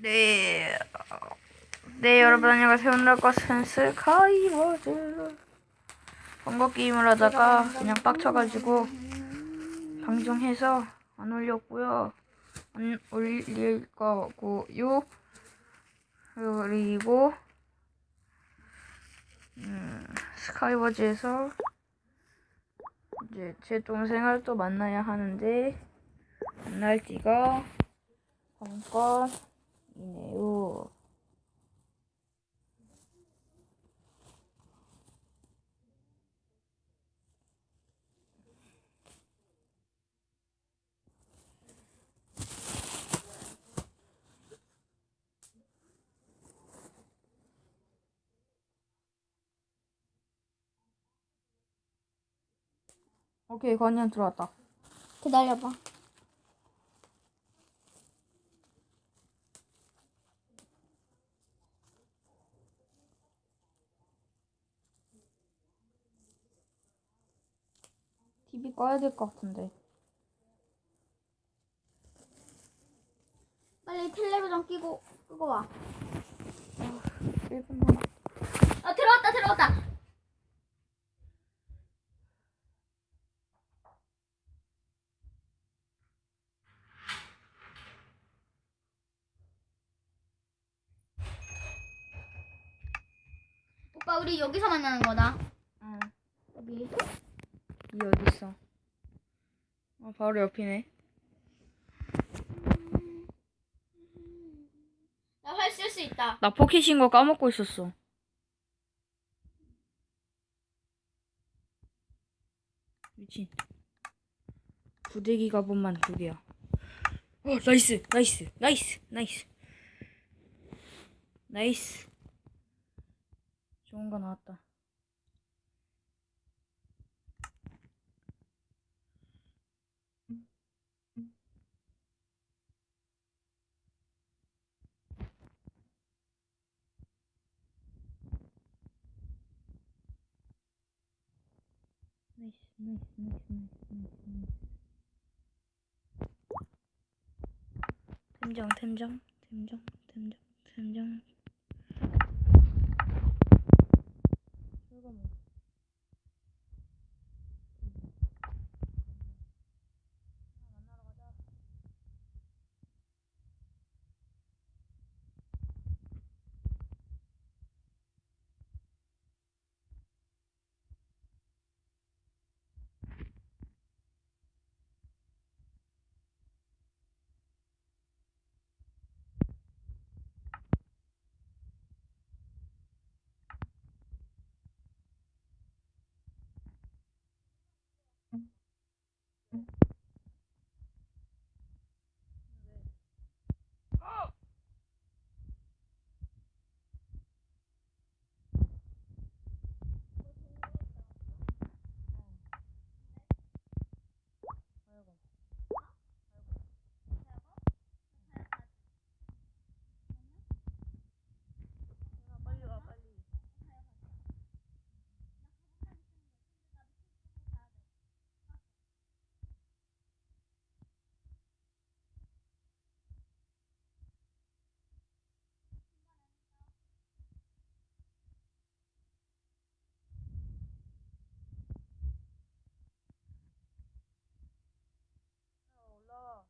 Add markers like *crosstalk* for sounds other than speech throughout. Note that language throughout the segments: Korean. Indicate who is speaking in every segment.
Speaker 1: 네. 네, 여러분 안녕하세요. 오늘 것은 스카이워즈. 번거 게임을 하다가 그냥 빡쳐가지고 방송해서 안 올렸고요. 안 올릴 거고요. 그리고 음, 스카이워즈에서 이제 제 동생을 또 만나야 하는데 만날 지가 관건 이네요. 오케이, 건이형 들어왔다.
Speaker 2: 기다려봐.
Speaker 1: 꺼야 될 것 같은데.
Speaker 2: 빨리 텔레비전 끼고 끄고 와.
Speaker 1: 1분만.
Speaker 2: 아 들어왔다 들어왔다. 오빠 우리 여기서 만나는 거다.
Speaker 1: 응.
Speaker 2: 여기.
Speaker 1: 이 어딨어? 아, 바로 옆이네.
Speaker 2: 나 활 쓸 수 있다.
Speaker 1: 나 포켓인 거 까먹고 있었어. 미친. 부대기 가본만 두 개야. 어, 나이스, 나이스, 나이스, 나이스. 나이스. 좋은 거 나왔다. 나이스, 나이스, 나이스, 나이스, 나이스, 나이스. 템정, 템정, 템정, 템정, 템정.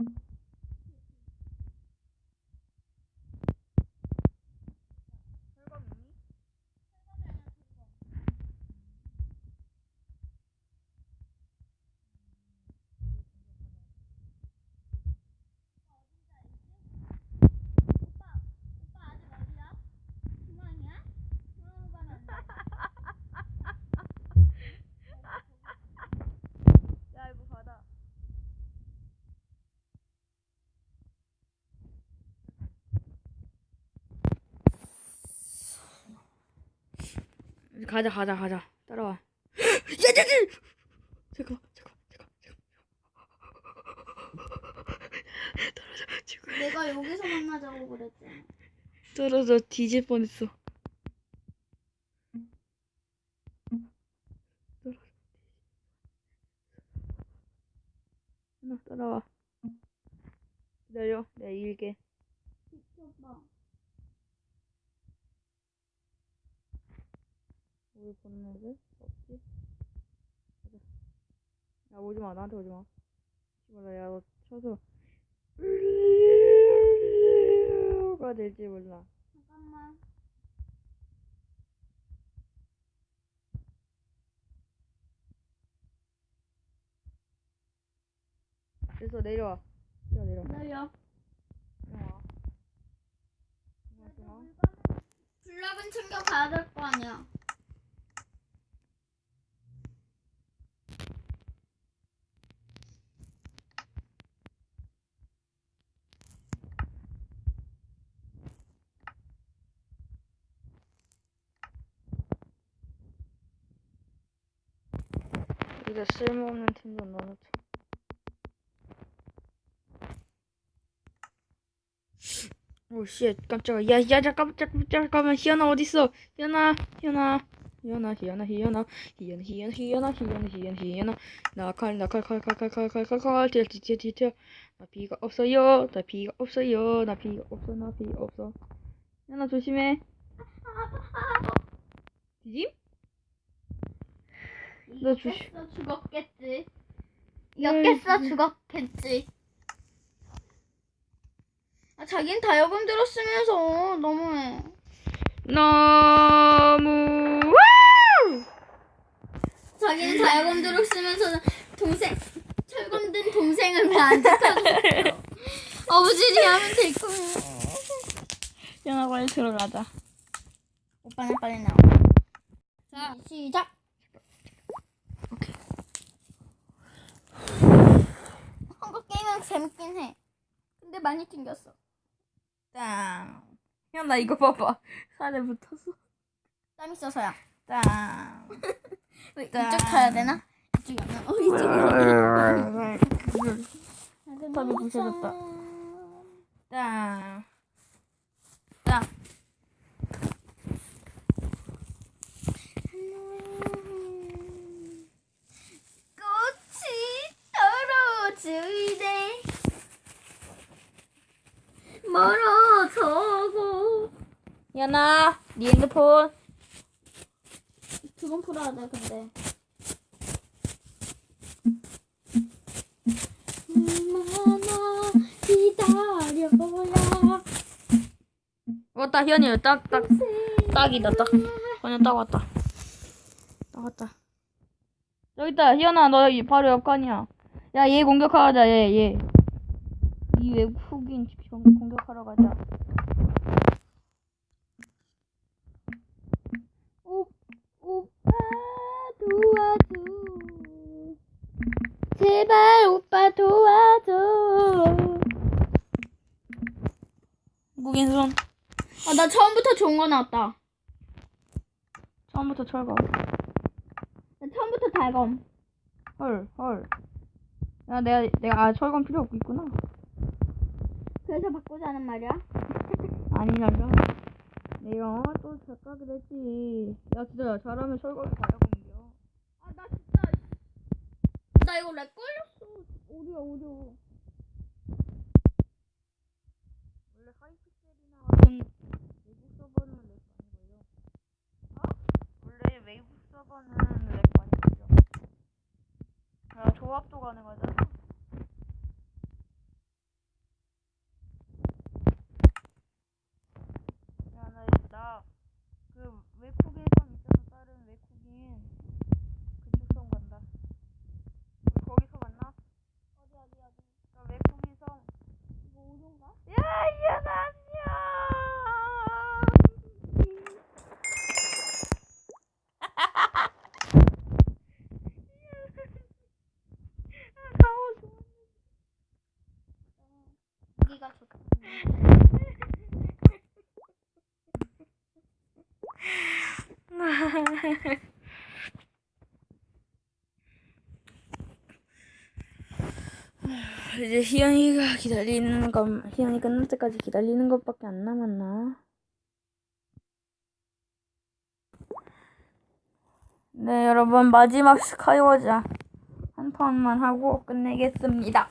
Speaker 1: Thank you. 가자, 가자, 가자. 따라와. *gasps* 야, 야, 야! 잠깐만, 잠깐만, 잠깐만, 잠깐만. 떨어져, 지금.
Speaker 2: 내가 여기서 만나자고 그랬잖아.
Speaker 1: 떨어져 뒤질 뻔했어. 떨어져. 하나 따라와. 기다려, 내가 이길게.
Speaker 2: 비켜봐.
Speaker 1: 우리 보는 애들 없지? 가자. 야 오지마 나한테 오지마 몰라 야 너 쳐서 가 될지 몰라
Speaker 2: 잠깐만.
Speaker 1: 그래서 내려와 내려 내려
Speaker 2: 기다려.
Speaker 1: 내려와 내려와
Speaker 2: 블락은 챙겨 가야 될 거 아니야.
Speaker 1: 여기다 쓸모없는 팀좀 넣어놓자 오씨 깜짝아. 야야 잠깐 잠깐 잠깐만. 희연아 어딨어? 희연아 희연아. 희연아 희연아 희연아. 희연아 희연아 희연아 희연아 희연아 희연아. 나칼 나칼 칼칼칼칼칼 칼칼 튀어 튀어 튀어 튀어 나 비가 없어요. 나 비가 없어요. 나 비가 없어 나 비가 없어. 희연아 조심해. 뒤짐? 너 조심.
Speaker 2: 깼어 죽었겠지.
Speaker 1: 음.
Speaker 2: 였겠어 죽었겠지. 아, 자긴 다이어금 들었으면서 너무해.
Speaker 1: 너무 와우!
Speaker 2: 자기는 다이어금 들었으면서 동생 든 동생을 왜안 지켜줬어? *laughs* 어부지리 하면 될 거야.
Speaker 1: 연아 빨리 들어가자.
Speaker 2: 오빠는 빨리 나와. 자 시작.
Speaker 1: 오케이.
Speaker 2: 게임은 재밌긴 해. 근데 많이 튕겼어.
Speaker 1: 짱. 연아 이거 봐봐. *laughs* 살에 붙었어.
Speaker 2: 땀 있어서야.
Speaker 1: 짱.
Speaker 2: 왜, 이쪽
Speaker 1: 짠.
Speaker 2: 타야 되나? 이쪽이 아니야. 어 이쪽이 *laughs* 아니야.
Speaker 1: 땀이 부셔졌다. 짱. 짱.
Speaker 2: 꽃이 떨어지네 멀어져고
Speaker 1: 연아, 네 핸드폰.
Speaker 2: 두 번 풀어야 돼 근데 얼마나 기다려야
Speaker 1: 왔다 현이 딱딱 딱이다 딱. 그냥 딱 왔다. 딱 왔다. 여기 있다 희연아 너 여기 바로 옆 칸이야. 야 얘 공격하자 얘 얘. 이 외국인 공- 공격하러 가자.
Speaker 2: 오, 오빠 도와줘 제발 오빠 도와줘
Speaker 1: 국인 손.
Speaker 2: 아 나 처음부터 좋은 거 나왔다
Speaker 1: 처음부터 철거.
Speaker 2: 나 처음부터 달검
Speaker 1: 헐 헐. 야 내가 내가 아 철권 필요 없고 있구나.
Speaker 2: 그래서 바꾸자는 말이야
Speaker 1: 아니냐려. 내가 또 착각을 했지. 야 진짜 잘하면 철권 가야건겨.
Speaker 2: 아나 진짜 나 이거 렉 걸렸어 오려 오려
Speaker 1: 원래 하이픽셀이나 같은 외국 서버는 렉 많이 걸려. 어? 원래 외국 서버는 렉 많이 걸려. 야 조합도 가능하잖아. 야나나그 외국인 섬 있잖아 다른 외국인 그쪽 섬 간다. 우리 거기서 만나?
Speaker 2: 어디 어디 어디
Speaker 1: 나 외국인 섬.
Speaker 2: 이거 오른가?
Speaker 1: 야, 이현아, 안녕!
Speaker 2: 여기가 좋다 *laughs*
Speaker 1: 이제 희영이가 기다리는 것, 희영이 끝날 때까지 기다리는 것밖에 안 남았나? 네, 여러분, 마지막 스카이워자 한 판만 하고 끝내겠습니다.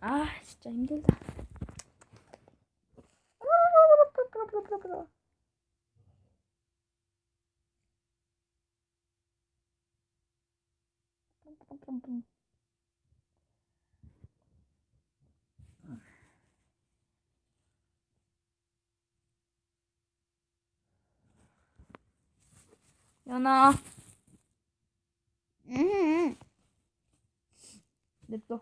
Speaker 1: 아, 진짜 힘들다.
Speaker 2: 뿜뿜.
Speaker 1: 연아,
Speaker 2: 음.
Speaker 1: 냅둬.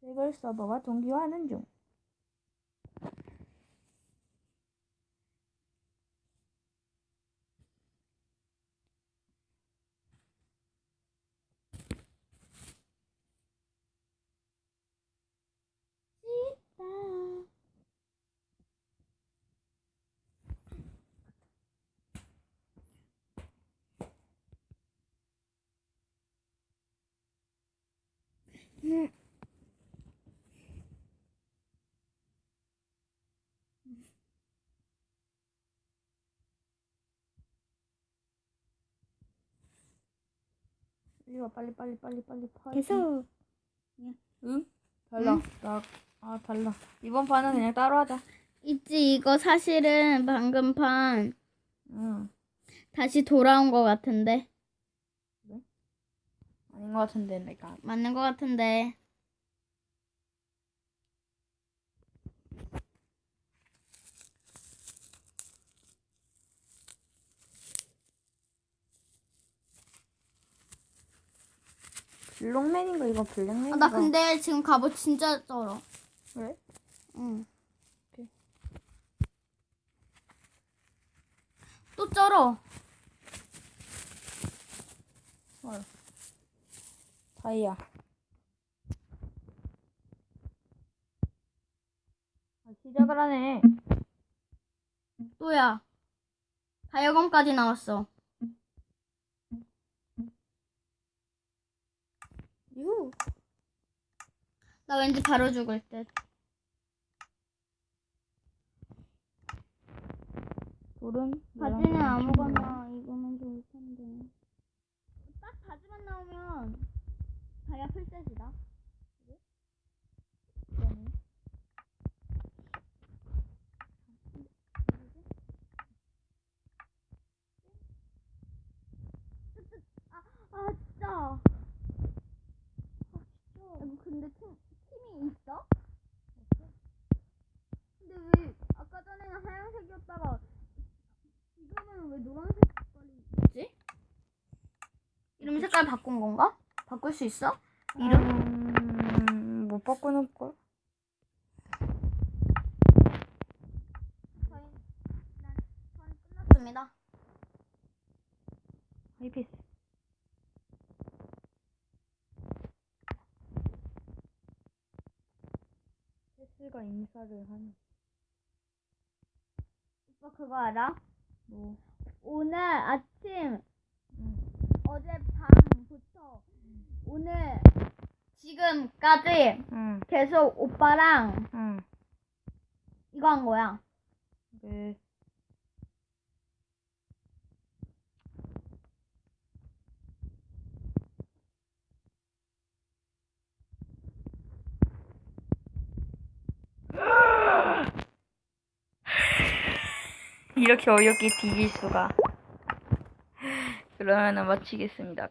Speaker 1: 세글 서버가 동기화하는 중. 이리 와, 빨리, 빨리, 빨리, 빨리. 빨리.
Speaker 2: 계속.
Speaker 1: 응? 달라. 나, 아, 달라. 이번 판은 그냥 따로 하자.
Speaker 2: 있지 이거 사실은 방금 판
Speaker 1: 응.
Speaker 2: 다시 돌아온 것 같은데
Speaker 1: 아닌 것 같은데, 내가.
Speaker 2: 맞는 것 같은데
Speaker 1: 블록맨인가, 이거 블랙맨인가?
Speaker 2: 아, 나 근데 지금 갑옷 진짜 쩔어
Speaker 1: 왜?
Speaker 2: 응.
Speaker 1: 오케이.
Speaker 2: 또 쩔어
Speaker 1: 헐. 다이아. 아, 시작을 하네.
Speaker 2: 또야 다이아검까지 나왔어
Speaker 1: 유.
Speaker 2: 나 왠지 바로 죽을 듯
Speaker 1: 돌은?
Speaker 2: 바지는 아무거나 이거면 좋을 텐데 딱 바지만 나오면 다이아 풀세지다 아 진짜. 아 진짜. 이거 근데 팀 팀이 있어? 근데 왜 아까 전에는 하얀색이었다가 지금은 왜 노란색 색깔이 있지? 이름 색깔 바꾼 건가? 바꿀 수 있어? 이름?
Speaker 1: 음, 못 바꾸는 걸?
Speaker 2: 저희 난전 끝났습니다.
Speaker 1: 하이피스. 세스가 인사를 하니.
Speaker 2: 오빠 그거 알아?
Speaker 1: 뭐,
Speaker 2: 오늘 아침
Speaker 1: 응.
Speaker 2: 어제 밤부터 오늘 지금까지
Speaker 1: 응,
Speaker 2: 계속 오빠랑
Speaker 1: 응.
Speaker 2: 이거 한 거야.
Speaker 1: 네. 이렇게 어이없게 뒤질 수가. 그러면은 마치겠습니다.